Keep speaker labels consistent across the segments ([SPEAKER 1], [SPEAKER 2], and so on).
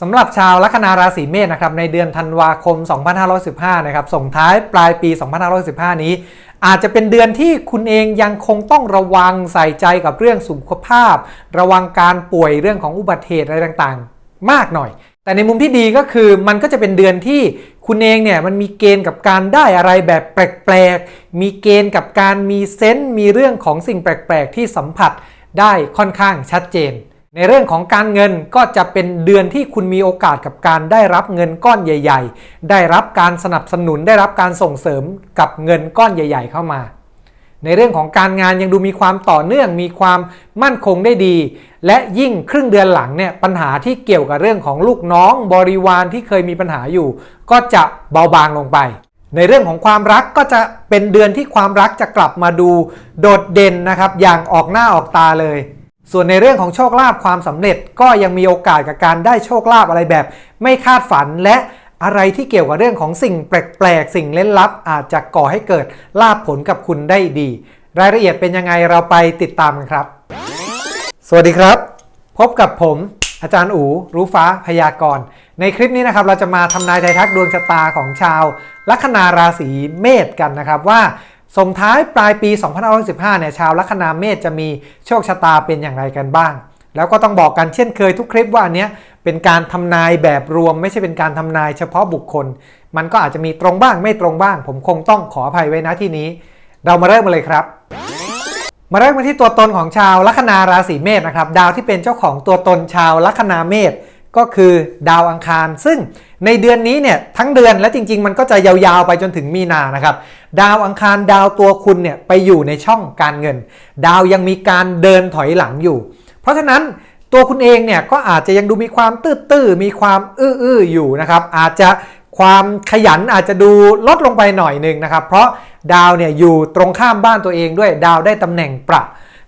[SPEAKER 1] สำหรับชาวลัคนาราศีเมษนะครับในเดือนธันวาคม 2515 นะครับส่งท้ายปลายปี 2515 นี้ อาจจะเป็นเดือนที่คุณเองยังคงต้องระวังใส่ใจกับเรื่องสุขภาพ ระวังการป่วยเรื่องของอุบัติเหตุอะไรต่างๆ มากหน่อย แต่ในมุมที่ดีก็คือมันก็จะเป็นเดือนที่คุณเองเนี่ยมันมีเกณฑ์กับการได้อะไรแบบแปลกๆ มีเกณฑ์กับการมีเซนต์มีเรื่องของสิ่งแปลกๆ ที่สัมผัสได้ค่อนข้างชัดเจน ในเรื่องของการเงินก็จะเป็นเดือนที่คุณมีโอกาสกับการได้รับเงินก้อนใหญ่ ๆ ได้รับการสนับสนุนได้รับการส่งเสริมกับเงินก้อนใหญ่ ๆ เข้ามา ในเรื่องของการงานยังดูมีความต่อเนื่องมีความมั่นคงได้ดี และยิ่งครึ่งเดือนหลังเนี่ยปัญหาที่เกี่ยวกับเรื่องของลูกน้องบริวารที่เคยมีปัญหาอยู่ ก็จะเบาบางลงไปในเรื่องของความรักก็จะเป็นเดือนที่ความรักจะกลับมาดูโดดเด่นนะครับ อย่างออกหน้าออกตาเลย ส่วนในเรื่องของโชคลาภความสำเร็จก็ยังมีโอกาสกับการได้โชคลาภอะไรแบบ ไม่คาดฝันและอะไรที่เกี่ยวกับเรื่องของสิ่งแปลกๆ สิ่งเล่นลับ อาจจะก่อให้เกิดลาภผลกับคุณได้ดี รายละเอียดเป็นยังไงเราไปติดตามกันครับ สวัสดีครับ พบกับผม อาจารย์อูรู้ฟ้าพยากรณ์ ในคลิปนี้นะครับเราจะมาทำนายไทยทักดวงชะตาของชาว ลัคนาราศีเมษกันนะครับว่า ส่งท้ายปลายปี 2515เนี่ยชาวลัคนาเมษจะมีโชคชะตาเป็นอย่างไรกันบ้าง แล้วก็ต้องบอกกันเช่นเคยทุกคลิปว่าอันเนี้ยเป็นการทำนายแบบรวม ไม่ใช่เป็นการทำนายเฉพาะบุคคล มันก็อาจจะมีตรงบ้างไม่ตรงบ้าง ผมคงต้องขออภัยไว้นะที่นี้ เรามาเริ่มกันเลยครับ มาเริ่มกันที่ตัวตนของชาวลัคนาราศีเมษนะครับดาวที่เป็นเจ้าของตัวตนชาวลัคนาเมษ ก็คือดาวอังคาร ซึ่งในเดือนนี้เนี่ยทั้งเดือนและจริง ๆ มันก็จะยาวๆไปจนถึงมีนานะครับ ดาวอังคารดาวตัวคุณเนี่ยไปอยู่ในช่องการเงิน ดาวยังมีการเดินถอยหลังอยู่ เพราะฉะนั้นตัวคุณเองเนี่ยก็อาจจะยังดูมีความตื้อๆมีความอื้อๆอยู่นะครับอาจจะความขยันอาจจะดูลดลงไปหน่อยหนึ่งนะครับ เพราะดาวเนี่ยอยู่ตรงข้ามบ้านตัวเองด้วยดาวได้ตำแหน่งประ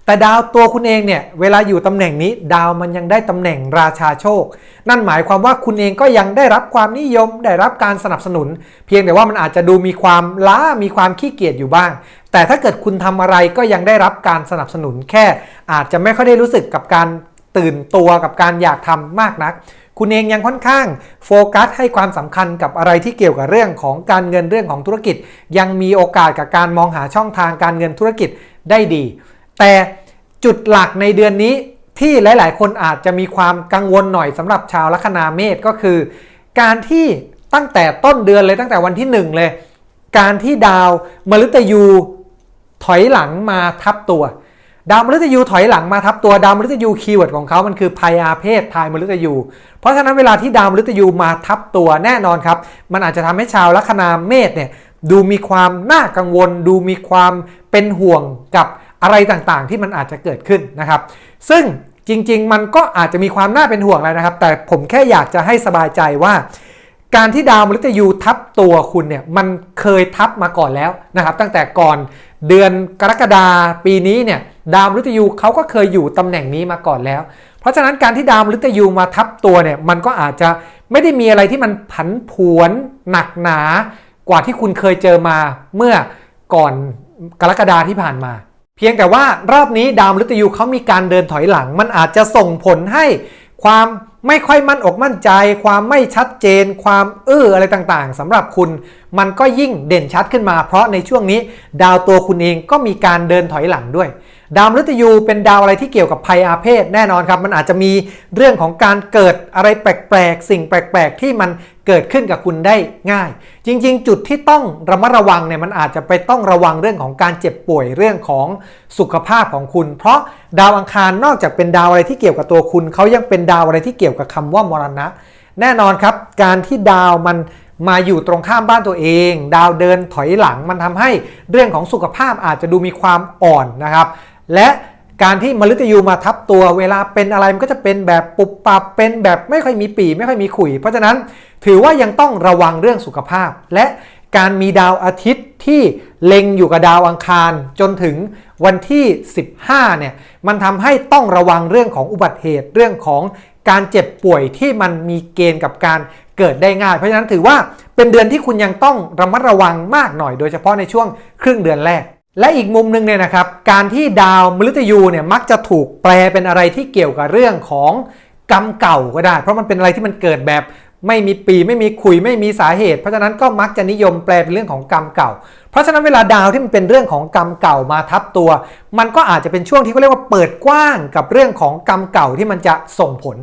[SPEAKER 1] แต่ดาวตัวคุณเองเนี่ยเวลาอยู่ตำแหน่งนี้ ดาวมันยังได้ตำแหน่งราชาโชค นั่นหมายความว่าคุณเองก็ยังได้รับความนิยม ได้รับการสนับสนุน เพียงแต่ว่ามันอาจจะดูมีความล้ามีความขี้เกียจอยู่บ้าง แต่ถ้าเกิดคุณทำอะไรก็ยังได้รับการสนับสนุนแค่ อาจจะไม่ค่อยได้รู้สึกกับการตื่นตัวกับการอยากทำมากนัก คุณเองยังค่อนข้างโฟกัสให้ความสำคัญกับอะไรที่เกี่ยวกับเรื่องของการเงินเรื่องของธุรกิจ ยังมีโอกาสกับการมองหาช่องทางการเงินธุรกิจได้ดี แต่จุดหลักในเดือนนี้ที่หลาย ๆ คนอาจจะมีความกังวลหน่อยสำหรับชาวลัคนาเมษก็คือ การที่ตั้งแต่ต้นเดือนเลยตั้งแต่วันที่ 1 เลย การที่ดาวมฤตยูถอยหลังมาทับตัว ดาวมฤตยูถอยหลังมาทับตัวดาวมฤตยูคีย์เวิร์ดของเขามันคือพายาเพศทายมฤตยู เพราะฉะนั้นเวลาที่ดาวมฤตยูมาทับตัวแน่นอนครับ มันอาจจะทำให้ชาวลัคนาเมษเนี่ยดูมีความน่ากังวล ดูมีความเป็นห่วงกับ อะไรต่างๆ ที่มันอาจจะเกิดขึ้นนะครับ ซึ่งจริง ๆ มันก็อาจจะมีความน่าเป็นห่วงแล้วนะครับ แต่ผมแค่อยากจะให้สบายใจว่า การที่ดาวมฤตยูทับตัวคุณเนี่ยมันเคยทับมาก่อนแล้วนะครับ ตั้งแต่ก่อนเดือนกรกฎาปีนี้เนี่ยดาวมฤตยูเขาก็เคยอยู่ตำแหน่งนี้มาก่อนแล้ว เพราะฉะนั้นการที่ดาวมฤตยูมาทับตัวเนี่ยมันก็อาจจะไม่ได้มีอะไรที่มันผันผวนหนักหนากว่าที่คุณเคยเจอมาเมื่อก่อนกรกฎาที่ผ่านมา เพียงแต่ว่ารอบนี้ดาวมฤตยูเขามีการเดินถอยหลัง มันอาจจะส่งผลให้ความไม่ค่อยมั่นอกมั่นใจ ความไม่ชัดเจน ความเอออะไรต่างๆสำหรับคุณมันก็ยิ่งเด่นชัดขึ้นมา เพราะในช่วงนี้ ดาวตัวคุณเองก็มีการเดินถอยหลังด้วย ดาวมฤตยูเป็นดาวอะไรที่เกี่ยวกับภัยอาเพศแน่นอนครับ มันอาจจะมีเรื่องของการเกิดอะไรแปลกๆ สิ่งแปลกๆ ที่มัน เกิดขึ้นกับคุณได้ง่าย จริง ๆ จุดที่ต้องระมัดระวังเนี่ยมันอาจจะไปต้องระวังเรื่องของการเจ็บป่วยเรื่องของสุขภาพของคุณ เพราะดาวอังคารนอกจากเป็นดาวอะไรที่เกี่ยวกับตัวคุณเขายังเป็นดาวอะไรที่เกี่ยวกับคำว่ามรณะ แน่นอนครับ การที่ดาวมันมาอยู่ตรงข้ามบ้านตัวเอง ดาวเดินถอยหลังมันทำให้เรื่องของสุขภาพอาจจะดูมีความอ่อนนะครับ และ การที่มฤตยูมาทับตัวเวลาเป็นอะไรมันก็จะเป็นแบบปุบปับเป็นแบบไม่ค่อยมีปีไม่ค่อยมีขุย เพราะฉะนั้นถือว่ายังต้องระวังเรื่องสุขภาพ และการมีดาวอาทิตย์ที่เล็งอยู่กับดาวอังคาร จนถึงวันที่ 15เนี่ยมันทำให้ต้องระวังเรื่องของอุบัติเหตุเรื่องของการเจ็บป่วยที่มันมีเกณฑ์กับการเกิดได้ง่าย เพราะฉะนั้นถือว่าเป็นเดือนที่คุณยังต้องระมัดระวังมากหน่อย โดยเฉพาะในช่วงครึ่งเดือนแรก และอีกมุมหนึงเนี่ยนะครับ การที่ดาวมฤตยูเนี่ยมักจะถูกแปลเป็นอะไรที่เกี่ยวกับเรื่องของกรรมเก่าก็ได้ เพราะมันเป็นอะไรที่มันเกิดแบบไม่มีปีไม่มีขุยไม่มีสาเหตุ เพราะฉะนั้นก็มักจะนิยมแปลเป็นเรื่องของกรรมเก่า เพราะฉะนั้นเวลาดาวที่มันเป็นเรื่องของกรรมเก่ามาทับตัว มันก็อาจจะเป็นช่วงที่เขาเรียกว่าเปิดกว้างกับเรื่องของกรรมเก่าที่มันจะส่งผล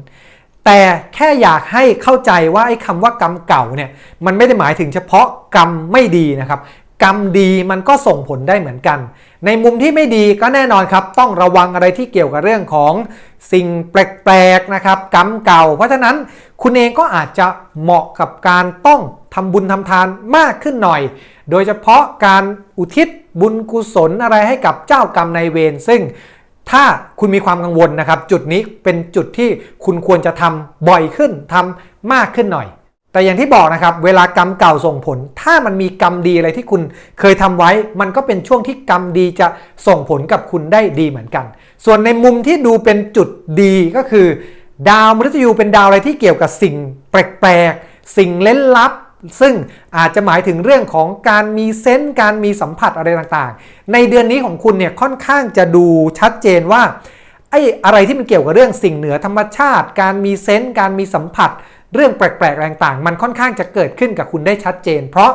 [SPEAKER 1] แต่แค่อยากให้เข้าใจว่าไอ้คำว่ากรรมเก่าเนี่ยมันไม่ได้หมายถึงเฉพาะกรรมไม่ดีนะครับ กรรมดีมันก็ส่งผลได้เหมือนกัน ในมุมที่ไม่ดีก็แน่นอนครับ ต้องระวังอะไรที่เกี่ยวกับเรื่องของสิ่งแปลกๆนะครับ กรรมเก่า เพราะฉะนั้นคุณเองก็อาจจะเหมาะกับการต้องทำบุญทำทานมากขึ้นหน่อย โดยเฉพาะการอุทิศบุญกุศลอะไรให้กับเจ้ากรรมนายเวรซึ่งถ้าคุณมีความกังวลนะครับ จุดนี้เป็นจุดที่คุณควรจะทำบ่อยขึ้นทำมากขึ้นหน่อย แต่อย่างที่บอกนะครับ เวลากรรมเก่าส่งผล ถ้ามันมีกรรมดีอะไรที่คุณเคยทำไว้ มันก็เป็นช่วงที่กรรมดีจะส่งผลกับคุณได้ดีเหมือนกัน ส่วนในมุมที่ดูเป็นจุดดีก็คือ ดาวมฤตยูเป็นดาวอะไรที่เกี่ยวกับสิ่งแปลกๆ สิ่งเล้นลับ ซึ่งอาจจะหมายถึงเรื่องของการมีเซนส์การมีสัมผัสอะไรต่างๆ ในเดือนนี้ของคุณเนี่ยค่อนข้างจะดูชัดเจนว่าไอ้อะไรที่มันเกี่ยวกับเรื่องสิ่งเหนือธรรมชาติ การมีเซนส์การมีสัมผัส เรื่องแปลกๆอะไรต่าง มันค่อนข้างจะเกิดขึ้นกับคุณได้ชัดเจน เพราะ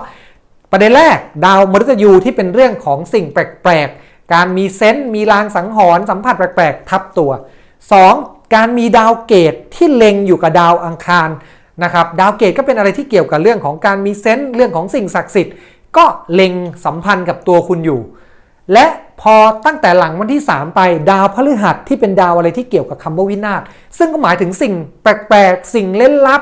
[SPEAKER 1] ประเด็นแรกดาวมฤตยูที่เป็นเรื่องของสิ่งแปลกๆ การมีเซนส์มีลางสังหรณ์สัมผัสแปลกๆ ทับตัว 2. การมีดาวเกตที่เล็งอยู่กับดาวอังคารนะครับดาวเกตก็เป็นอะไรที่เกี่ยวกับเรื่องของการมีเซนส์เรื่องของสิ่งศักดิ์สิทธิ์ ก็เล็งสัมพันธ์กับตัวคุณอยู่ และ พอตั้งแต่หลังวันที่ 3 ไปดาวพฤหัสที่เป็นดาวอะไรที่เกี่ยวกับคำว่าวินาศซึ่งก็หมายถึงสิ่งแปลกๆ สิ่งเล่นลับ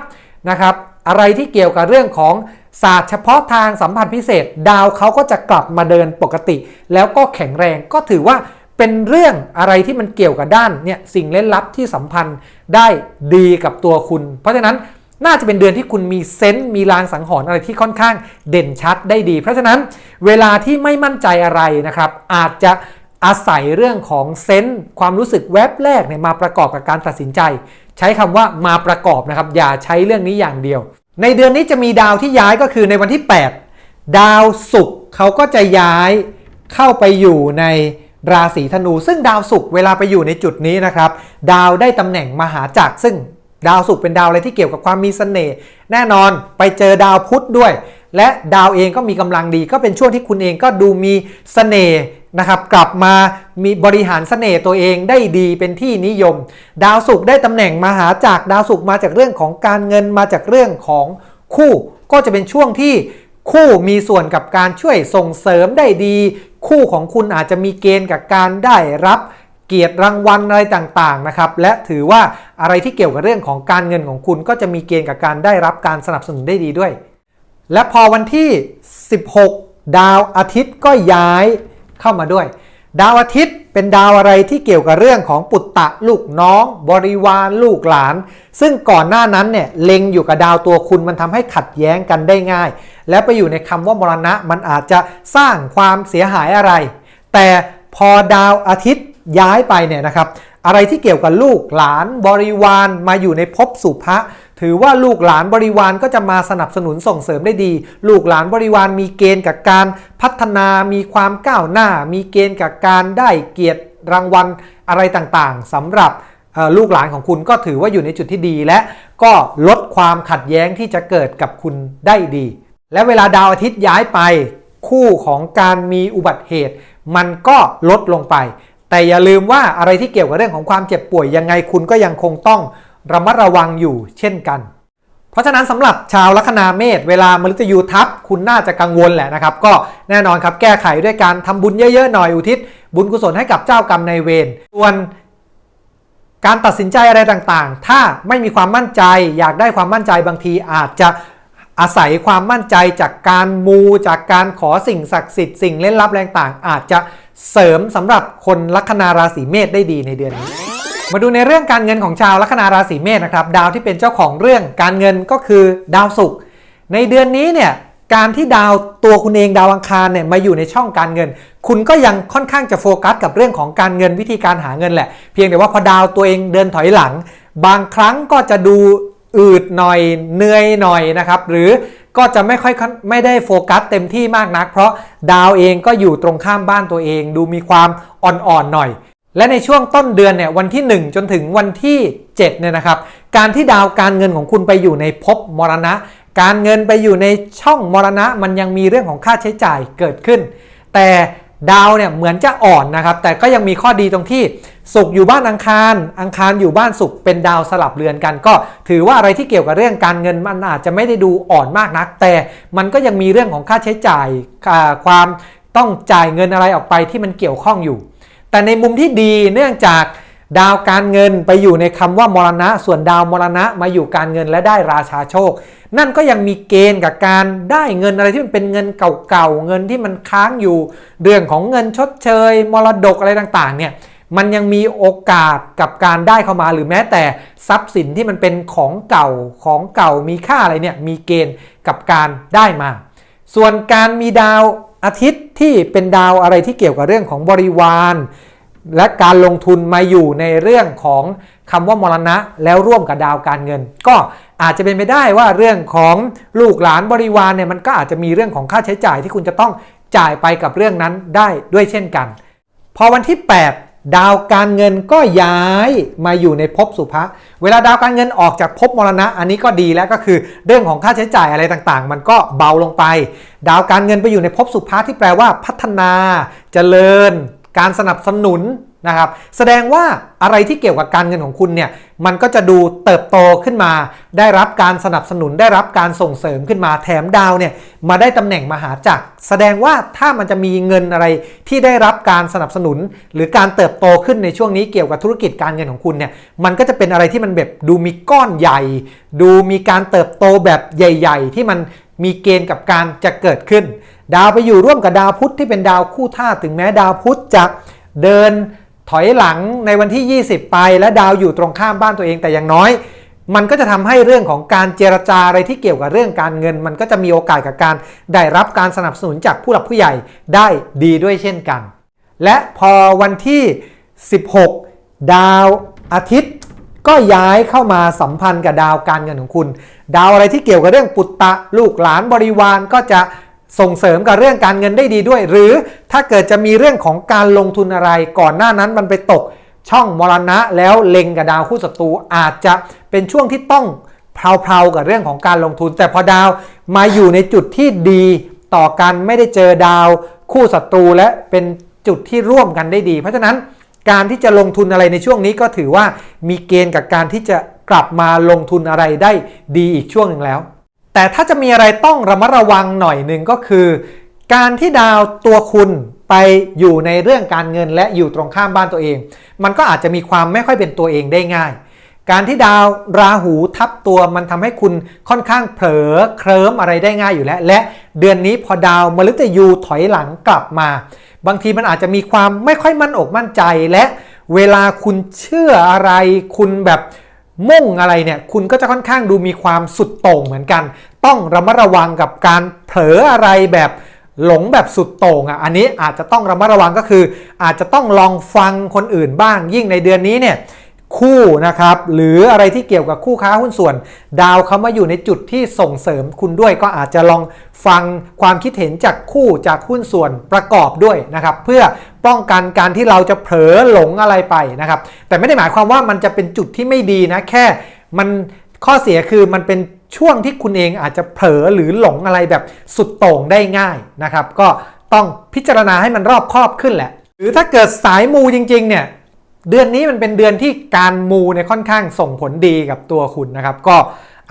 [SPEAKER 1] นะครับอะไรที่เกี่ยวกับเรื่องของศาสตร์เฉพาะทางสัมพันธ์พิเศษ ดาวเขาก็จะกลับมาเดินปกติ แล้วก็แข็งแรงก็ถือว่าเป็นเรื่องอะไรที่มันเกี่ยวกับด้านเนี่ยสิ่งเล่นลับที่สัมพันธ์ได้ดีกับตัวคุณ เพราะฉะนั้น น่าจะเป็นเดือนที่คุณมีเซนต์มีลางสังหรณ์อะไรที่ค่อนข้างเด่นชัดได้ดี เพราะฉะนั้นเวลาที่ไม่มั่นใจอะไรนะครับ อาจจะอาศัยเรื่องของเซนต์ความรู้สึกแวบแรกเนี่ยมาประกอบกับการตัดสินใจ ใช้คำว่ามาประกอบนะครับ อย่าใช้เรื่องนี้อย่างเดียว ในเดือนนี้จะมีดาวที่ย้ายก็คือในวันที่ 8 ดาวศุกร์เขาก็จะย้ายเข้าไปอยู่ในราศีธนู ซึ่งดาวศุกร์เวลาไปอยู่ในจุดนี้นะครับ ดาวได้ตำแหน่งมหาจักรซึ่ง ดาวศุกร์เป็นดาวอะไรที่เกี่ยวกับความมีเสน่ห์แน่นอนไปเจอดาวพุธด้วย และดาวเองก็มีกำลังดี ก็เป็นช่วงที่คุณเองก็ดูมีเสน่ห์นะครับกลับมามีบริหารเสน่ห์ตัวเองได้ดีเป็นที่นิยม ดาวศุกร์ได้ตำแหน่งมหาจักดาวศุกร์มาจากเรื่องของการเงินมาจากเรื่องของคู่ ก็จะเป็นช่วงที่คู่มีส่วนกับการช่วยส่งเสริมได้ดี คู่ของคุณอาจจะมีเกณฑ์กับการได้รับ เกียรติรางวัลอะไรต่างๆนะครับและถือว่าอะไรที่เกี่ยวกับเรื่องของการเงินของคุณก็จะมีเกณฑ์กับการได้รับการสนับสนุนได้ดีด้วย และพอวันที่ 16 ดาวอาทิตย์ก็ย้ายเข้ามาด้วย ดาวอาทิตย์เป็นดาวอะไรที่เกี่ยวกับเรื่องของปุตตะลูกน้อง บริวารลูกหลาน ซึ่งก่อนหน้านั้นเนี่ยเล็งอยู่กับดาวตัวคุณมันทำให้ขัดแย้งกันได้ง่าย และไปอยู่ในคำว่ามรณะมันอาจจะสร้างความเสียหายอะไร แต่พอดาวอาทิตย์ ย้ายไปเนี่ยนะครับ อะไรที่เกี่ยวกับลูกหลานบริวารมาอยู่ในภพสุภะถือว่าลูกหลานบริวารก็จะมาสนับสนุนส่งเสริมได้ดี ลูกหลานบริวารมีเกณฑ์กับการพัฒนามีความก้าวหน้า มีเกณฑ์กับการได้เกียรติรางวัลอะไรต่างๆสำหรับลูกหลานของคุณก็ถือว่าอยู่ในจุดที่ดีและก็ลดความขัดแย้งที่จะเกิดกับคุณได้ดี และเวลาดาวอาทิตย์ย้ายไป คู่ของการมีอุบัติเหตุ มันก็ลดลงไป แต่อย่าลืมว่าอะไรที่เกี่ยวกับเรื่องของความเจ็บป่วยยังไงคุณก็ยังคงต้องระมัดระวังอยู่เช่นกัน เพราะฉะนั้นสำหรับชาวลัคนาเมษเวลามฤตยูทับคุณน่าจะกังวลแหละนะครับ ก็แน่นอนครับแก้ไขด้วยการทำบุญเยอะๆหน่อยอุทิศ บุญกุศลให้กับเจ้ากรรมนายเวรส่วนการตัดสินใจอะไรต่างๆ ถ้าไม่มีความมั่นใจ อยากได้ความมั่นใจบางทีอาจจะอาศัยความมั่นใจจากการมูจากการขอสิ่งศักดิ์สิทธิ์สิ่งเล่นลับแรงต่างอาจจะ เสริมสำหรับคนลัคนาราศีเมษได้ดีในเดือนนี้ มาดูในเรื่องการเงินของชาวลัคนาราศีเมษนะครับดาวที่เป็นเจ้าของเรื่องการเงินก็คือดาวศุกร์ในเดือนนี้เนี่ยการที่ดาวตัวคุณเองดาวอังคารเนี่ยมาอยู่ในช่องการเงิน คุณก็ยังค่อนข้างจะโฟกัสกับเรื่องของการเงินวิธีการหาเงินแหละ เพียงแต่ว่าพอดาวตัวเองเดินถอยหลัง บางครั้งก็จะดูอืดหน่อยเหนื่อยหน่อยนะครับ หรือ ก็จะไม่ค่อยไม่ได้โฟกัสเต็มที่มากนัก เพราะดาวเองก็อยู่ตรงข้ามบ้านตัวเอง ดูมีความอ่อนๆหน่อย และในช่วงต้นเดือนเนี่ยวันที่ 1 จนถึงวันที่7เนี่ยนะครับ การที่ดาวการเงินของคุณไปอยู่ในภพมรณะ การเงินไปอยู่ในช่องมรณะ มันยังมีเรื่องของค่าใช้จ่ายเกิดขึ้น แต่ ดาวเนี่ยเหมือนจะอ่อนนะครับ แต่ก็ยังมีข้อดีตรงที่สุกอยู่บ้านอังคาร อังคารอยู่บ้านสุกเป็นดาวสลับเรือนกัน ก็ถือว่าอะไรที่เกี่ยวกับเรื่องการเงินมันอาจจะไม่ได้ดูอ่อนมากนัก แต่มันก็ยังมีเรื่องของค่าใช้จ่ายความต้องจ่ายเงินอะไรออกไปที่มันเกี่ยวข้องอยู่ แต่ในมุมที่ดีเนื่องจาก ดาวการเงินไปอยู่ในคำว่ามรณะ ส่วนดาวมรณะมาอยู่การเงินและได้ราชาโชค นั่นก็ยังมีเกณฑ์กับการได้เงินอะไรที่มันเป็นเงินเก่าๆเงินที่มันค้างอยู่ เรื่องของเงินชดเชย มรดกอะไรต่างๆเนี่ยมันยังมีโอกาสกับการได้เข้ามาหรือแม้แต่ทรัพย์สินที่มันเป็นของเก่าของเก่ามีค่าอะไรเนี่ยมีเกณฑ์กับการได้มา ส่วนการมีดาวอาทิตย์ที่เป็นดาวอะไรที่เกี่ยวกับเรื่องของบริวาร และการลงทุนมาอยู่ในเรื่องของคำว่ามรณะแล้วร่วมกับดาวการเงิน ก็อาจจะเป็นไปได้ว่าเรื่องของลูกหลานบริวารเนี่ยมันก็อาจจะมีเรื่องของค่าใช้จ่ายที่คุณจะต้องจ่ายไปกับเรื่องนั้นได้ด้วยเช่นกัน พอวันที่ 8 ดาวการเงินก็ย้ายมาอยู่ในภพสุภะเวลาดาวการเงินออกจากภพมรณะ อันนี้ก็ดีแล้วก็คือ เรื่องของค่าใช้จ่ายอะไรต่างๆ มันก็เบาลงไป ดาวการเงินไปอยู่ในภพสุภะที่แปลว่าพัฒนาเจริญ การสนับสนุนนะครับ แสดงว่าอะไรที่เกี่ยวกับการเงินของคุณเนี่ย มันก็จะดูเติบโตขึ้นมา ได้รับการสนับสนุน ได้รับการส่งเสริมขึ้นมา แถมดาวเนี่ย มาได้ตำแหน่งมหาจักร แสดงว่าถ้ามันจะมีเงินอะไรที่ได้รับการสนับสนุน หรือการเติบโตขึ้นในช่วงนี้เกี่ยวกับธุรกิจการเงินของคุณเนี่ย มันก็จะเป็นอะไรที่มันแบบดูมีก้อนใหญ่ ดูมีการเติบโตแบบใหญ่ ๆ ที่มันมีเกณฑ์กับการจะเกิดขึ้น ดาวไปอยู่ร่วมกับดาวพุธที่เป็นดาวคู่ธาตุถึงแม้ดาวพุธจะเดินถอยหลังในวันที่ 20 ไป และดาวอยู่ตรงข้ามบ้านตัวเองแต่อย่างน้อย มันก็จะทำให้เรื่องของการเจรจาอะไรที่เกี่ยวกับเรื่องการเงิน มันก็จะมีโอกาสกับการได้รับการสนับสนุนจากผู้หลักผู้ใหญ่ได้ดีด้วยเช่นกัน และพอวันที่ 16 ดาวอาทิตย์ก็ย้ายเข้ามาสัมพันธ์กับดาวการเงินของคุณ ดาวอะไรที่เกี่ยวกับเรื่องปุตตะลูกหลานบริวารก็จะ ส่งเสริมกับเรื่องการเงินได้ดีด้วย หรือถ้าเกิดจะมีเรื่องของการลงทุนอะไรก่อนหน้านั้นมันไปตกช่องมรณะแล้วเล็งกับดาวคู่ศัตรูอาจจะเป็นช่วงที่ต้องเพลาๆกับเรื่องของการลงทุน แต่พอดาวมาอยู่ในจุดที่ดีต่อกันไม่ได้เจอดาวคู่ศัตรูและเป็นจุดที่ร่วมกันได้ดี เพราะฉะนั้นการที่จะลงทุนอะไรในช่วงนี้ก็ถือว่ามีเกณฑ์กับการที่จะกลับมาลงทุนอะไรได้ดีอีกช่วงหนึ่งแล้ว แต่ถ้าจะมีอะไรต้องระมัดระวังหน่อยหนึ่งก็คือ การที่ดาวตัวคุณไปอยู่ในเรื่องการเงินและอยู่ตรงข้ามบ้านตัวเอง มันก็อาจจะมีความไม่ค่อยเป็นตัวเองได้ง่าย การที่ดาวราหูทับตัวมันทำให้คุณค่อนข้างเผลอเคลิ้มอะไรได้ง่ายอยู่แล้ว และเดือนนี้พอดาวมฤตยูถอยหลังกลับมา บางทีมันอาจจะมีความไม่ค่อยมั่นอกมั่นใจและเวลาคุณเชื่ออะไรคุณแบบ มุ่งอะไรเนี่ยคุณก็จะค่อนข้างดูมีความสุดโต่งเหมือนกัน ต้องระมัดระวังกับการเผลออะไรแบบหลงแบบสุดโต่งอะอันนี้อาจจะต้องระมัดระวังก็คือ อาจจะต้องลองฟังคนอื่นบ้างยิ่งในเดือนนี้เนี่ย คู่นะครับหรืออะไรที่เกี่ยวกับคู่ค้าหุ้นส่วน ดาวเขามาอยู่ในจุดที่ส่งเสริมคุณด้วยก็อาจจะลองฟังความคิดเห็นจากคู่จากหุ้นส่วนประกอบด้วยนะครับ เพื่อป้องกันการที่เราจะเผลอหลงอะไรไปนะครับ แต่ไม่ได้หมายความว่ามันจะเป็นจุดที่ไม่ดีนะแค่มันข้อเสียคือมันเป็นช่วงที่คุณเองอาจจะเผลอหรือหลงอะไรแบบสุดโต่งได้ง่ายนะครับ ก็ต้องพิจารณาให้มันรอบคอบขึ้นแหละ หรือถ้าเกิดสายมูจริงๆเนี่ย เดือนนี้มันเป็นเดือนที่การมูเนี่ยค่อนข้างส่งผลดีกับตัวคุณนะครับ ก็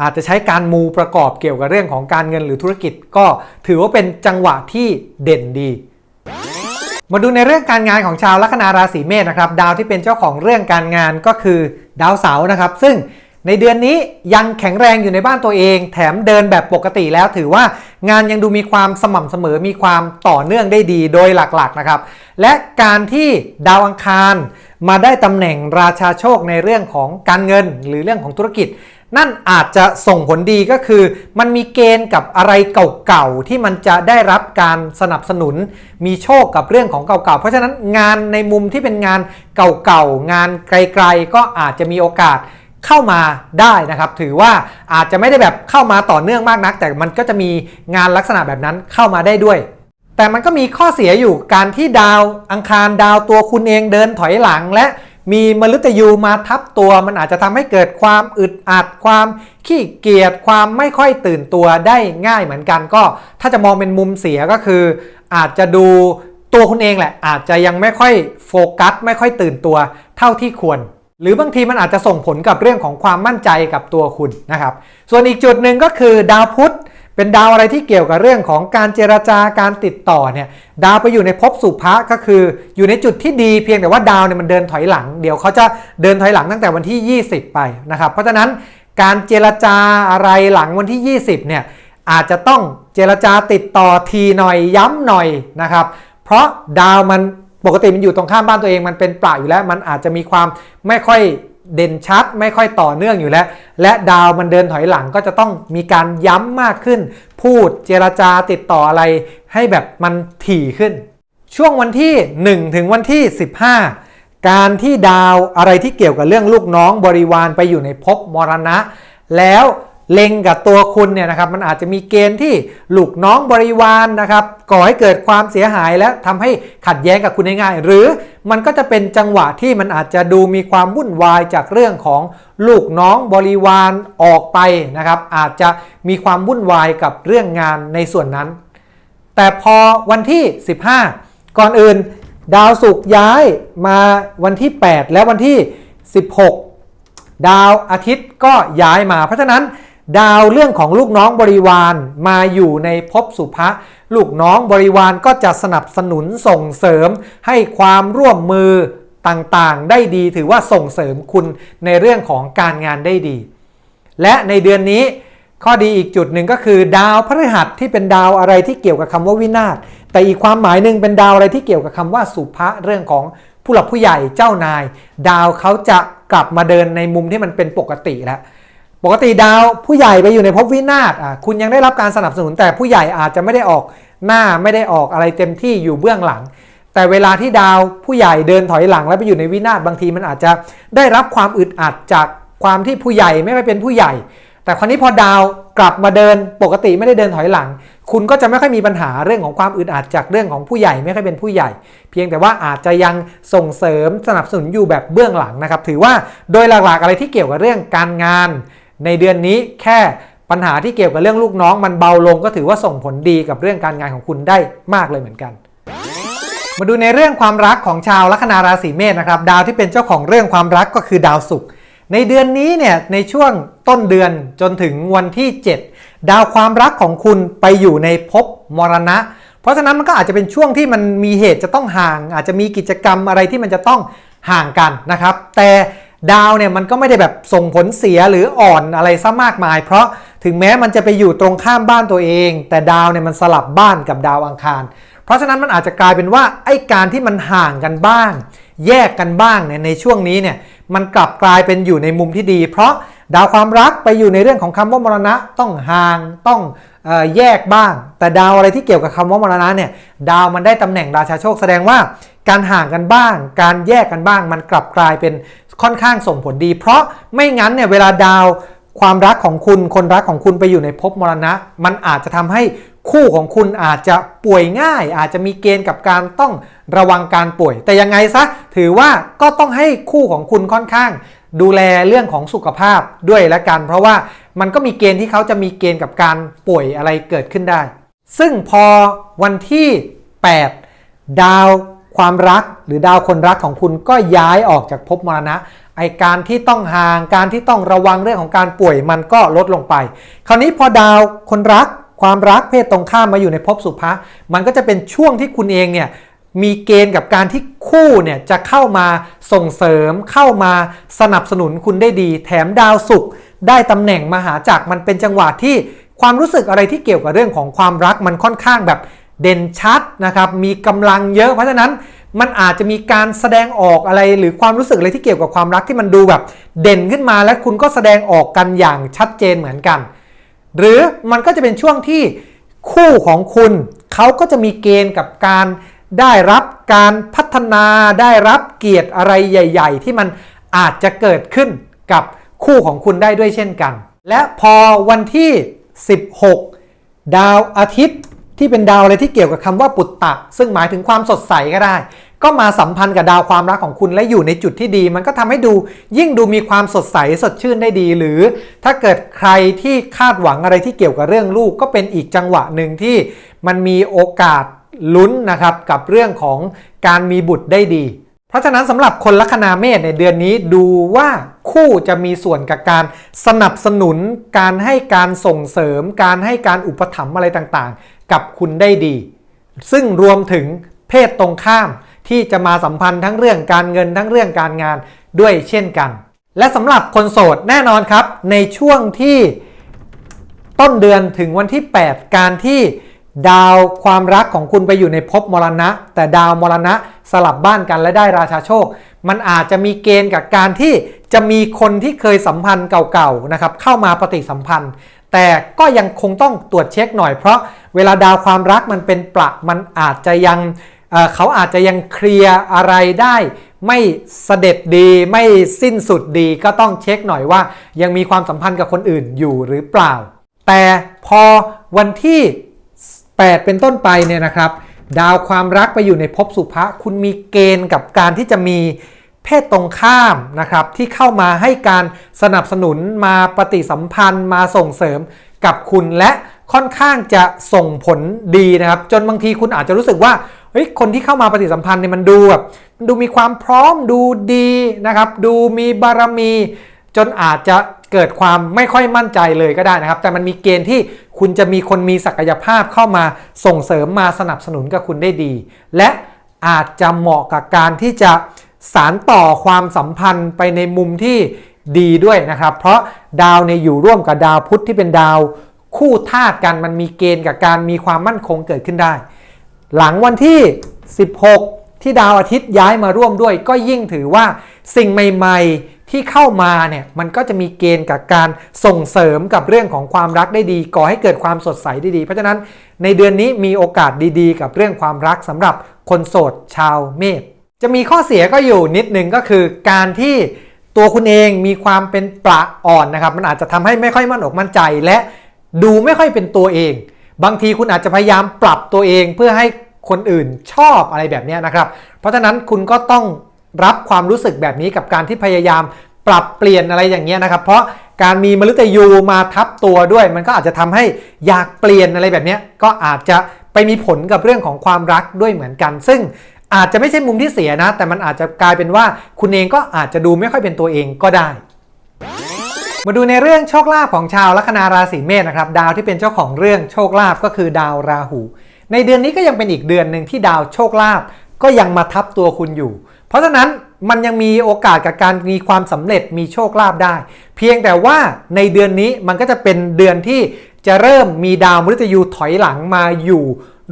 [SPEAKER 1] อาจจะใช้การมูประกอบเกี่ยวกับเรื่องของการเงินหรือธุรกิจ ก็ถือว่าเป็นจังหวะที่เด่นดี มาดูในเรื่องการงานของชาวลัคนาราศีเมษนะครับ ดาวที่เป็นเจ้าของเรื่องการงานก็คือดาวเสาร์นะครับ ซึ่งในเดือนนี้ยังแข็งแรงอยู่ในบ้านตัวเอง แถมเดินแบบปกติแล้วถือว่างานยังดูมีความสม่ำเสมอมีความต่อเนื่องได้ดีโดยหลักๆนะครับ และการที่ดาวอังคาร มาได้ตำแหน่งราชาโชคในเรื่องของการเงินหรือเรื่องของธุรกิจ นั่นอาจจะส่งผลดีก็คือ มันมีเกณฑ์กับอะไรเก่าๆที่มันจะได้รับการสนับสนุน มีโชคกับเรื่องของเก่าๆเพราะฉะนั้นงานในมุมที่เป็นงานเก่าๆงานไกลๆก็อาจจะมีโอกาสเข้ามาได้นะครับ ถือว่าอาจจะไม่ได้แบบเข้ามาต่อเนื่องมากนัก แต่มันก็จะมีงานลักษณะแบบนั้นเข้ามาได้ด้วย แต่มันก็มีข้อเสียอยู่การที่ดาวอังคารดาวตัวคุณเองเดินถอยหลัง และมีมฤตยูมาทับตัว มันอาจจะทำให้เกิดความอึดอัดความขี้เกียจความไม่ค่อยตื่นตัวได้ง่ายเหมือนกันก็ ถ้าจะมองเป็นมุมเสียก็คือ อาจจะดูตัวคุณเองแหละ อาจจะยังไม่ค่อยโฟกัส ไม่ค่อยตื่นตัวเท่าที่ควร หรือบางทีมันอาจจะส่งผลกับเรื่องของความมั่นใจกับตัวคุณนะครับ ส่วนอีกจุดหนึ่งก็คือดาวพุธ เป็นดาวอะไรที่เกี่ยวกับเรื่องของการเจรจาการติดต่อเนี่ยดาวไปอยู่ในภพสุภะก็คืออยู่ในจุดที่ดีเพียงแต่ว่าดาวเนี่ยมันเดินถอยหลัง เดี๋ยวเขาจะเดินถอยหลังตั้งแต่วันที่ 20 ไปนะครับเพราะฉะนั้นการเจรจาอะไรหลังวันที่ 20 เนี่ยอาจจะต้องเจรจาติดต่อทีหน่อยย้ำหน่อยนะครับ เพราะดาวมันปกติมันอยู่ตรงข้ามบ้านตัวเองมันเป็นปล่าอยู่แล้ว มันอาจจะมีความไม่ค่อย เด่นชัดไม่ค่อยต่อเนื่องอยู่แล้ว และดาวมันเดินถอยหลังก็จะต้องมีการย้ำมากขึ้น พูดเจรจาติดต่ออะไร ให้แบบมันถี่ขึ้น ช่วงวันที่ 1 ถึงวันที่ 15 การที่ดาวอะไรที่เกี่ยวกับเรื่องลูกน้องบริวารไปอยู่ในภพมรณะ แล้ว เล็งกับตัวคุณเนี่ยนะครับมันอาจจะมีเกณฑ์ที่ลูกน้องบริวารนะครับก่อให้เกิดความเสียหายและทำให้ขัดแย้งกับคุณง่ายๆหรือมันก็จะเป็นจังหวะที่มันอาจจะดูมีความวุ่นวายจากเรื่องของลูกน้องบริวารออกไปนะครับ อาจจะมีความวุ่นวายกับเรื่องงานในส่วนนั้น แต่พอวันที่ 15 ก่อนอื่น ดาวศุกร์ย้ายมาวันที่ 8 และวันที่ 16 ดาวอาทิตย์ก็ย้ายมาเพราะฉะนั้น ดาวเรื่องของลูกน้องบริวารมาอยู่ในภพสุภะลูกน้องบริวารก็จะสนับสนุนส่งเสริมให้ความร่วมมือต่างๆ ได้ดีถือว่าส่งเสริมคุณในเรื่องของการงานได้ดี และในเดือนนี้ข้อดีอีกจุดหนึ่งก็คือ ดาวพฤหัสที่เป็นดาวอะไรที่เกี่ยวกับคำว่าวินาศแต่อีกความหมายหนึ่งเป็นดาวอะไรที่เกี่ยวกับคำว่าสุภะเรื่องของผู้หลักผู้ใหญ่เจ้านาย ดาวเขาจะกลับมาเดินในมุมที่มันเป็นปกติแล้ว ปกติดาวผู้ใหญ่ไปอยู่ในภพวินาศคุณยังได้รับการสนับสนุน แต่ผู้ใหญ่อาจจะไม่ได้ออกหน้าไม่ได้ออกอะไรเต็มที่อยู่เบื้องหลัง แต่เวลาที่ดาวผู้ใหญ่เดินถอยหลังแล้วไปอยู่ในวินาศบางทีมันอาจจะได้รับความอึดอัดจากความที่ผู้ใหญ่ไม่ไปเป็นผู้ใหญ่ แต่คราวนี้พอดาวกลับมาเดินปกติไม่ได้เดินถอยหลัง คุณก็จะไม่ค่อยมีปัญหาเรื่องของความอึดอัดจากเรื่องของผู้ใหญ่ไม่ค่อยเป็นผู้ใหญ่ เพียงแต่ว่าอาจจะยังส่งเสริมสนับสนุนอยู่แบบเบื้องหลังนะครับ ถือว่าโดยหลักๆอะไรที่เกี่ยวกับเรื่องการงาน ในเดือนนี้แค่ปัญหาที่เกี่ยวกับเรื่องลูกน้องมันเบาลงก็ถือว่าส่งผลดีกับเรื่องการงานของคุณได้มากเลยเหมือนกัน มาดูในเรื่องความรักของชาวลัคนาราศีเมษนะครับ ดาวที่เป็นเจ้าของเรื่องความรักก็คือดาวศุกร์ในเดือนนี้เนี่ยในช่วงต้นเดือนจนถึงวันที่ 7 ดาวความรักของคุณไปอยู่ในภพมรณะ เพราะฉะนั้นมันก็อาจจะเป็นช่วงที่มันมีเหตุจะต้องห่าง อาจจะมีกิจกรรมอะไรที่มันจะต้องห่างกันนะครับ แต่ ดาวเนี่ยมันก็ไม่ได้แบบส่งผลเสียหรืออ่อนอะไรซะมากมาย เพราะถึงแม้มันจะไปอยู่ตรงข้ามบ้านตัวเอง แต่ดาวเนี่ยมันสลับบ้านกับดาวอังคาร เพราะฉะนั้นมันอาจจะกลายเป็นว่าไอ้การที่มันห่างกันบ้าง แยกกันบ้างเนี่ยในช่วงนี้เนี่ยมันกลับกลายเป็นอยู่ในมุมที่ดี เพราะดาวความรักไปอยู่ในเรื่องของคำว่ามรณะต้องห่างต้องออแยกบ้าง แต่ดาวอะไรที่เกี่ยวกับคำว่ามรณะเนี่ยดาวมันได้ตำแหน่งราชาโชคแสดงว่าการห่างกันบ้าง การแยกกันบ้าง มันกลับกลายเป็น ค่อนข้างส่งผลดี เพราะไม่งั้นเนี่ยเวลาดาวความรักของคุณคนรักของคุณไปอยู่ในภพมรณะ มันอาจจะทำให้คู่ของคุณอาจจะป่วยง่าย อาจจะมีเกณฑ์กับการต้องระวังการป่วย แต่ยังไงซะถือว่าก็ต้องให้คู่ของคุณค่อนข้าง ดูแลเรื่องของสุขภาพด้วยละกัน เพราะว่ามันก็มีเกณฑ์ที่เขาจะมีเกณฑ์กับการป่วยอะไรเกิดขึ้นได้ ซึ่งพอวันที่ 8 ดาว ความรักหรือดาวคนรักของคุณก็ย้ายออกจากภพมรณะไอการที่ต้องห่างการที่ต้องระวังเรื่องของการป่วยมันก็ลดลงไป คราวนี้พอดาวคนรัก ความรักเพศตรงข้ามมาอยู่ในภพสุภะมันก็จะเป็นช่วงที่คุณเองเนี่ยมีเกณฑ์กับการที่คู่เนี่ยจะเข้ามาส่งเสริมเข้ามาสนับสนุนคุณได้ดี แถมดาวศุกร์ได้ตำแหน่งมหาจักรมันเป็นจังหวะที่ความรู้สึกอะไรที่เกี่ยวกับเรื่องของความรักมันค่อนข้างแบบ เด่นชัดนะครับมีกำลังเยอะเพราะฉะนั้นมันอาจจะมีการแสดงออกอะไรหรือความรู้สึกอะไรที่เกี่ยวกับความรักที่มันดูแบบเด่นขึ้นมาและคุณก็แสดงออกกันอย่างชัดเจนเหมือนกัน หรือมันก็จะเป็นช่วงที่คู่ของคุณเขาก็จะมีเกณฑ์กับการได้รับการพัฒนาได้รับเกียรติอะไรใหญ่ ๆ ที่มันอาจจะเกิดขึ้นกับคู่ของคุณได้ด้วยเช่นกัน และพอวันที่ 16 ดาวอาทิตย์ ที่เป็นดาวอะไรที่เกี่ยวกับคำว่าปุตตะ ซึ่งหมายถึงความสดใสก็ได้ ก็มาสัมพันธ์กับดาวความรักของคุณและอยู่ในจุดที่ดี มันก็ทำให้ดูยิ่งดูมีความสดใสสดชื่นได้ดี หรือ ถ้าเกิดใครที่คาดหวังอะไรที่เกี่ยวกับเรื่องลูก ก็เป็นอีกจังหวะหนึ่งที่มันมีโอกาสลุ้นนะครับกับเรื่องของการมีบุตรได้ดี เพราะฉะนั้นสำหรับคนลัคนาเมษในเดือนนี้ดูว่าคู่จะมีส่วนกับการสนับสนุน การให้การส่งเสริม การให้การอุปถัมภ์อะไรต่าง กับคุณได้ดี ซึ่งรวมถึงเพศตรงข้ามที่จะมาสัมพันธ์ทั้งเรื่องการเงินทั้งเรื่องการงานด้วยเช่นกัน และสำหรับคนโสดแน่นอนครับ ในช่วงที่ต้นเดือนถึงวันที่ 8 การที่ดาวความรักของคุณไปอยู่ในภพมรณะ แต่ดาวมรณะสลับบ้านกันและได้ราชาโชค มันอาจจะมีเกณฑ์กับการที่จะมีคนที่เคยสัมพันธ์เก่าๆนะครับเข้ามาปฏิสัมพันธ์ แต่ก็ยังคงต้องตรวจเช็คหน่อยเพราะเวลาดาวความรักมันเป็นประมันอาจจะยังเเขาอาจจะยังเคลียร์อะไรได้ ไม่เสด็จดีไม่สิ้นสุดดีก็ต้องเช็คหน่อยว่า ยังมีความสัมพันธ์กับคนอื่นอยู่หรือเปล่า แต่พอวันที่ 8 เป็นต้นไปเนี่ยนะครับ ดาวความรักไปอยู่ในภพสุภะคุณมีเกณฑ์กับการที่จะมี เพศตรงข้ามนะครับที่เข้ามาให้การสนับสนุนมาปฏิสัมพันธ์มาส่งเสริมกับคุณและค่อนข้างจะส่งผลดีนะครับ จนบางทีคุณอาจจะรู้สึกว่าเฮ้ยคนที่เข้ามาปฏิสัมพันธ์เนี่ยมันดูแบบมันดูมีความพร้อมดูดีนะครับ ดูมีบารมี จนอาจจะเกิดความไม่ค่อยมั่นใจเลยก็ได้นะครับ แต่มันมีเกณฑ์ที่คุณจะมีคนมีศักยภาพเข้ามาส่งเสริมมาสนับสนุนกับคุณได้ดี และอาจจะเหมาะกับการที่จะ สารต่อความสัมพันธ์ไปในมุมที่ดีด้วยนะครับ เพราะดาวในอยู่ร่วมกับดาวพุธที่เป็นดาว คู่ธาตุกันมันมีเกณฑ์กับการมีความมั่นคงเกิดขึ้นได้ หลังวันที่ 16 ที่ดาวอาทิตย์ย้ายมาร่วมด้วย ก็ยิ่งถือว่าสิ่งใหม่ ๆ ที่เข้ามาเนี่ยมันก็จะมีเกณฑ์กับการส่งเสริมกับเรื่องของความรักได้ดีก่อให้เกิดความสดใสได้ดี เพราะฉะนั้นในเดือนนี้มีโอกาสดีๆ กับเรื่องความรักสำหรับคนโสดชาวเมษ จะมีข้อเสียก็อยู่นิดนึงก็คือการที่ตัวคุณเองมีความเป็นประอ่อนนะครับ มันอาจจะทำให้ไม่ค่อยมั่นอกมั่นใจ และดูไม่ค่อยเป็นตัวเอง บางทีคุณอาจจะพยายามปรับตัวเองเพื่อให้คนอื่นชอบอะไรแบบนี้นะครับ เพราะฉะนั้นคุณก็ต้องรับความรู้สึกแบบนี้กับการที่พยายามปรับเปลี่ยนอะไรอย่างเงี้ยนะครับ เพราะการมีมฤตยูมาทับตัวด้วย มันก็อาจจะทำให้อยากเปลี่ยนอะไรแบบนี้ก็อาจจะไปมีผลกับเรื่องของความรักด้วยเหมือนกัน ซึ่ง อาจจะไม่ใช่มุมที่เสียนะ แต่มันอาจจะกลายเป็นว่าคุณเองก็อาจจะดูไม่ค่อยเป็นตัวเองก็ได้ มาดูในเรื่องโชคลาภของชาวลัคนาราศีเมษนะครับ ดาวที่เป็นเจ้าของเรื่องโชคลาภก็คือดาวราหู ในเดือนนี้ก็ยังเป็นอีกเดือนหนึ่งที่ดาวโชคลาภก็ยังมาทับตัวคุณอยู่ เพราะฉะนั้นมันยังมีโอกาสกับการมีความสำเร็จมีโชคลาภได้ เพียงแต่ว่าในเดือนนี้มันก็จะเป็นเดือนที่จะเริ่มมีดาวมฤตยูถอยหลังมาอยู่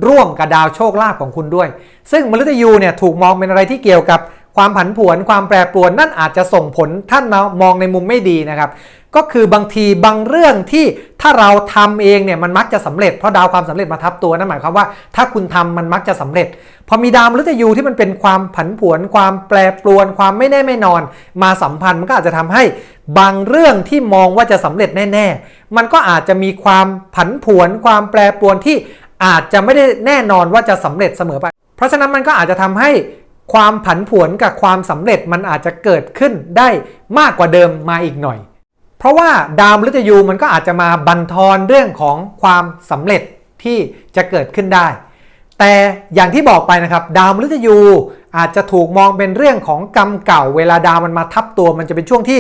[SPEAKER 1] ร่วมกับดาวโชคลาภของคุณด้วย ซึ่งมฤตยูเนี่ยถูกมองเป็นอะไรที่เกี่ยวกับความผันผวนความแปรปรวนนั่นอาจจะส่งผลท่านมองในมุมไม่ดีนะครับก็คือบางทีบางเรื่องที่ถ้าเราทำเองเนี่ยมันมักจะสำเร็จเพราะดาวความสำเร็จมาทับตัวนั่นหมายความว่า ถ้าคุณทำมันมักจะสำเร็จ พอมีดาวมฤตยูที่มันเป็นความผันผวน ความแปรปรวน ความไม่แน่ไม่นอน มาสัมพันธ์มันก็อาจจะทำให้บางเรื่องที่มองว่าจะสำเร็จแน่ ๆ มันก็อาจจะมีความผันผวน ความแปรปรวนที่ อาจจะไม่ได้แน่นอนว่าจะสำเร็จเสมอไป เพราะฉะนั้นมันก็อาจจะทำให้ความผันผวนกับความสำเร็จมันอาจจะเกิดขึ้นได้มากกว่าเดิมมาอีกหน่อย เพราะว่าดาวมฤตยูมันก็อาจจะมาบันทอนเรื่องของความสำเร็จที่จะเกิดขึ้นได้ แต่อย่างที่บอกไปนะครับ ดาวมฤตยูอาจจะถูกมองเป็นเรื่องของกรรมเก่า เวลาดาวมันมาทับตัว มันจะเป็นช่วงที่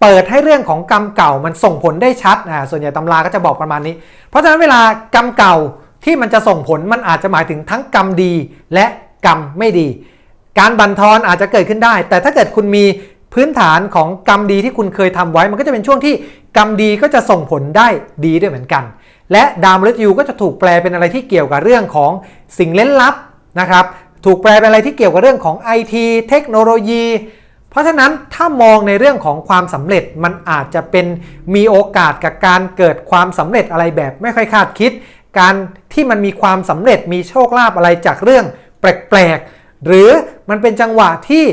[SPEAKER 1] เปิดให้เรื่องของกรรมเก่ามันส่งผลได้ชัดอ่าส่วนใหญ่ตำราก็จะบอกประมาณนี้ เพราะฉะนั้นเวลากรรมเก่า ที่มันจะส่งผลมันอาจจะหมายถึงทั้งกรรมดีและกรรมไม่ดี การบันทอนอาจจะเกิดขึ้นได้ แต่ถ้าเกิดคุณมีพื้นฐานของกรรมดีที่คุณเคยทำไว้ มันก็จะเป็นช่วงที่กรรมดีก็จะส่งผลได้ดีด้วยเหมือนกัน และดาวมฤตยูก็จะถูกแปลเป็นอะไรที่เกี่ยวกับเรื่องของสิ่งเล่นลับนะครับ ถูกแปลเป็นอะไรที่เกี่ยวกับเรื่องของ IT เทคโนโลยี เพราะฉะนั้นถ้ามองในเรื่องของความสำเร็จมันอาจจะเป็นมีโอกาสกับการเกิดความสำเร็จอะไรแบบไม่ค่อยคาดคิด การที่มันมีความสำเร็จมีโชคลาภอะไรจากเรื่องแปลกๆ หรือมันเป็นจังหวะที่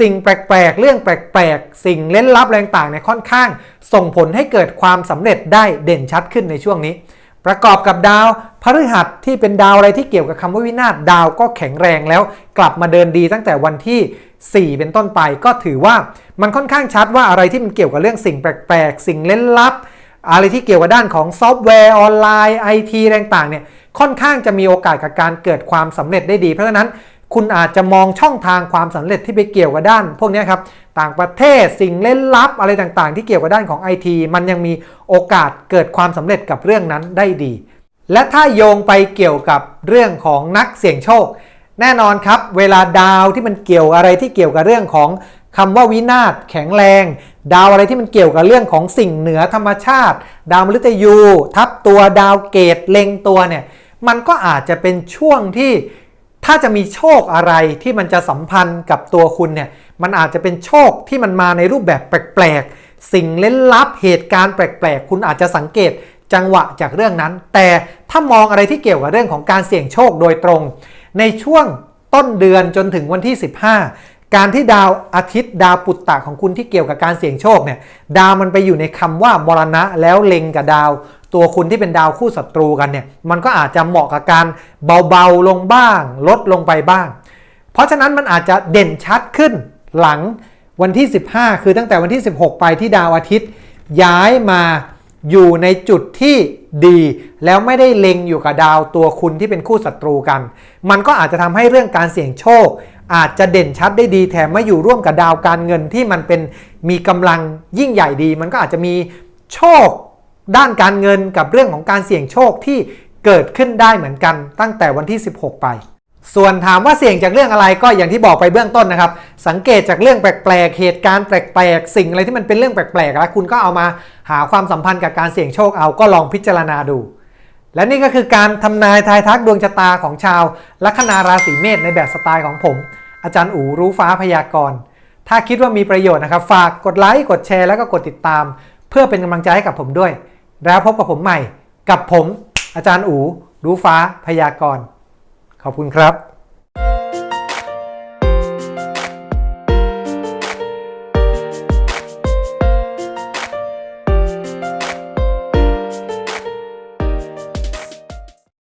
[SPEAKER 1] สิ่งแปลกๆ เรื่องแปลกๆ สิ่งเล่นลับแรงต่างๆเนี่ยค่อนข้าง ส่งผลให้เกิดความสำเร็จได้เด่นชัดขึ้นในช่วงนี้ ประกอบกับดาวพฤหัสที่เป็นดาวอะไรที่เกี่ยวกับคำว่าวินาศดาวก็แข็งแรงแล้ว กลับมาเดินดีตั้งแต่วันที่ 4 เป็นต้นไปก็ถือว่ามันค่อนข้างชัดว่าอะไรที่มันเกี่ยวกับเรื่องสิ่งแปลกๆ สิ่งเล่นลับ อะไรที่เกี่ยวกับด้านของซอฟต์แวร์ออนไลน์ไอทีต่างๆเนี่ยค่อนข้างจะมีโอกาสกับการเกิดความสำเร็จได้ดี เพราะฉะนั้นคุณอาจจะมองช่องทางความสำเร็จที่ไปเกี่ยวกับด้าน พวกนี้ครับต่างประเทศสิ่งเล่นลับอะไรต่างๆ ที่เกี่ยวกับด้านของไอทีมันยังมีโอกาสเกิดความสำเร็จกับเรื่องนั้นได้ดี และถ้าโยงไปเกี่ยวกับเรื่องของนักเสี่ยงโชค แน่นอนครับ เวลาดาวที่มันเกี่ยวอะไรที่เกี่ยวกับเรื่องของ คำว่าวินาศแข็งแรง ดาวอะไรที่มันเกี่ยวกับเรื่องของสิ่งเหนือธรรมชาติ ดาวมฤตยู ทับตัวดาวเกตเล็งตัวเนี่ยมันก็อาจจะเป็นช่วงที่ถ้าจะมีโชคอะไรที่มันจะสัมพันธ์กับตัวคุณเนี่ยมันอาจจะเป็นโชคที่มันมาในรูปแบบแปลกๆ สิ่งเล่นลับเหตุการณ์แปลกๆ คุณอาจจะสังเกตจังหวะจากเรื่องนั้น แต่ถ้ามองอะไรที่เกี่ยวกับเรื่องของการเสี่ยงโชคโดยตรง ในช่วงต้นเดือนจนถึงวันที่ 15 การที่ดาวอาทิตย์ดาวปุตตะของคุณที่เกี่ยวกับการเสี่ยงโชคเนี่ยดาวมันไปอยู่ในคำว่ามรณะแล้วเล็งกับดาว ตัวคุณที่เป็นดาวคู่ศัตรูกันเนี่ยมันก็อาจจะเหมาะกับการเบาๆลงบ้าง ลดลงไปบ้าง เพราะฉะนั้นมันอาจจะเด่นชัดขึ้นหลังวันที่ 15 คือตั้งแต่วันที่ 16 ไปที่ดาวอาทิตย์ ย้ายมาอยู่ในจุดที่ดี แล้วไม่ได้เล็งอยู่กับดาวตัวคุณที่เป็นคู่ศัตรูกัน มันก็อาจจะทำให้เรื่องการเสี่ยงโชค อาจจะเด่นชัดได้ดีแถมมาอยู่ร่วมกับดาวการเงินที่มันเป็นมีกำลังยิ่งใหญ่ดี มันก็อาจจะมีโชคด้านการเงินกับเรื่องของการเสี่ยงโชคที่เกิดขึ้นได้เหมือนกันตั้งแต่วันที่ 16 ไป ส่วนถามว่าเสี่ยงจากเรื่องอะไรก็อย่างที่บอกไปเบื้องต้นนะครับ สังเกตจากเรื่องแปลกๆ เหตุการณ์แปลกๆ สิ่งอะไรที่มันเป็นเรื่องแปลกๆแล้วคุณก็เอามาหาความสัมพันธ์กับการเสี่ยงโชคเอาก็ลองพิจารณาดู และนี่ก็คือการทำนายทายทักดวงชะตาของชาวลัคนาราศีเมษในแบบสไตล์ของผม อาจารย์อูรู้ฟ้าพยากรณ์ ถ้าคิดว่ามีประโยชน์นะครับ ฝากกดไลค์กดแชร์แล้วก็กดติดตาม เพื่อเป็นกำลังใจให้กับผมด้วย แล้วพบกับผมใหม่กับผม อาจารย์อูรู้ฟ้าพยากรณ์ ขอบคุณครับ